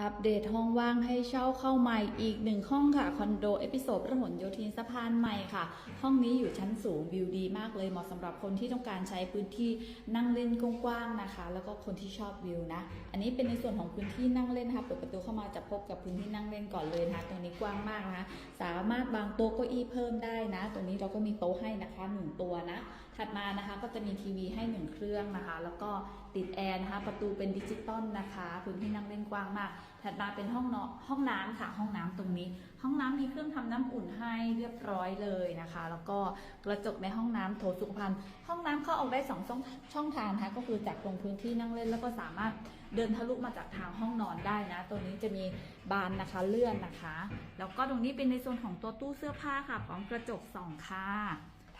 อัปเดตห้องว่างให้เช่าเข้าใหม่อีกหนึ่งห้องค่ะ คอนโด เอพิโซดพหลโยธินสะพานใหม่ค่ะ ห้องนี้อยู่ชั้นสูงวิวดีมากเลยเหมาะสำหรับคนที่ต้องการใช้พื้นที่นั่งเล่นกว้างๆนะคะ แล้วก็คนที่ชอบวิวนะ อันนี้เป็นในส่วนของพื้นที่นั่งเล่นนะคะเปิดประตูเข้ามาจะพบกับพื้นที่นั่งเล่นก่อนเลยนะคะตรงนี้กว้างมากนะคะสามารถวางโต๊ะเก้าอี้เพิ่มได้นะตรงนี้เราก็มีโต๊ะให้นะคะหนึ่งตัวนะถัดมานะคะก็จะมีทีวีให้หนึ่งเครื่องนะคะ แล้วก็ติดแอร์นะคะประตูเป็นดิจิตอลนะคะ พื้นที่นั่งเล่นกว้างมากถัดมาเป็นห้องนอนห้องน้ำค่ะ ห้องน้ำตรงนี้ ห้องน้ำมีเครื่องทำน้ำอุ่นให้เรียบร้อยเลยนะคะ แล้วก็กระจกในห้องน้ำโถสุขภัณฑ์ห้องน้ำเข้าออกได้สองช่องช่องทางนะคะ ก็คือจากตรงพื้นที่นั่งเล่นแล้วก็สามารถเดินทะลุมาจากทางห้องนอนได้นะตรงนี้จะมีบานนะคะเลื่อนนะคะ แล้วก็ตรงนี้เป็นในส่วนของตัวตู้เสื้อผ้าค่ะ พร้อมกระจกสองค่ะ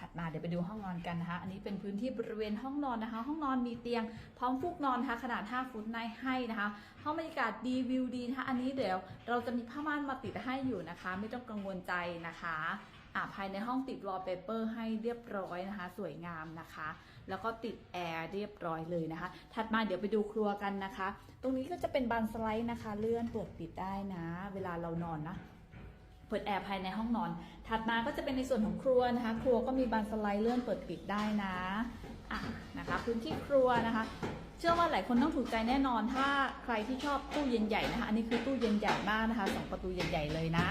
ถัดมาเดี๋ยวไปดูห้องนอนกันนะคะ อันนี้เป็นพื้นที่บริเวณห้องนอนนะคะ ห้องนอนมีเตียง พร้อมฟูกนอนนะคะขนาด 5 ฟุตในให้นะคะ ห้องบรรยากาศดีวิวดีนะคะ อันนี้เดี๋ยวเราจะมีผ้าม่านมาติดให้อยู่นะคะ ไม่ต้องกังวลใจนะคะอ่าภายในห้องติดวอลเปเปอร์ให้เรียบร้อยนะคะ สวยงามนะคะ แล้วก็ติดแอร์เรียบร้อยเลยนะคะ ถัดมาเดี๋ยวไปดูครัวกันนะคะ ตรงนี้ก็จะเป็นบานสไลด์นะคะ เลื่อนเปิดปิดได้นะ เวลาเรานอนนะ เปิดแอร์ภายในห้องนอน ถัดมาก็จะเป็นในส่วนของครัวนะคะ ครัวก็มีบานสไลด์เลื่อนเปิดปิดได้นะอะนะคะพื้นที่ครัวนะคะ เชื่อว่าหลายคนต้องถูกใจแน่นอน ถ้าใครที่ชอบตู้เย็นใหญ่นะคะ อันนี้คือตู้เย็นใหญ่มากนะคะสองประตูใหญ่ๆเลยนะ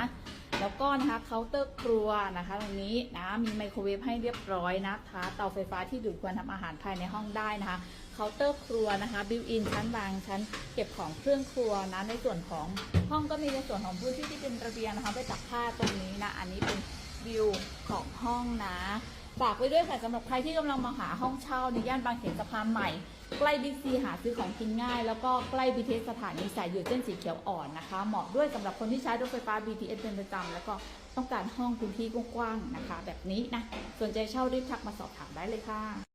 แล้วก็นะคะเคาน์เตอร์ครัวนะคะตรงนี้นะมีไมโครเวฟให้เรียบร้อยนะคะเตาไฟฟ้าที่ดูดควันทำอาหารภายในห้องได้นะคะเคาน์เตอร์ครัวนะคะบิวอินชั้นวางชั้นเก็บของเครื่องครัวนะในส่วนของห้องก็มีในส่วนของพื้นที่ที่เป็นระเบียงนะคะไปตักผ้าตรงนี้นะอันนี้เป็น วิวของห้องนะ ฝากไว้ด้วยค่ะสำหรับใครที่กำลังมาหาห้องเช่าในย่านบางเขนสะพานใหม่ ใกล้บิ๊กซีหาซื้อของกินง่าย แล้วก็ใกล้บีเทสถานีสายอยู่เส้นสีเขียวอ่อนนะคะ เหมาะด้วยสำหรับคนที่ใช้รถไฟฟ้า BTS เป็นประจำแล้วก็ต้องการห้องพื้นที่กว้างๆนะคะ แบบนี้นะสนใจเช่ารีบทักมาสอบถามได้เลยค่ะ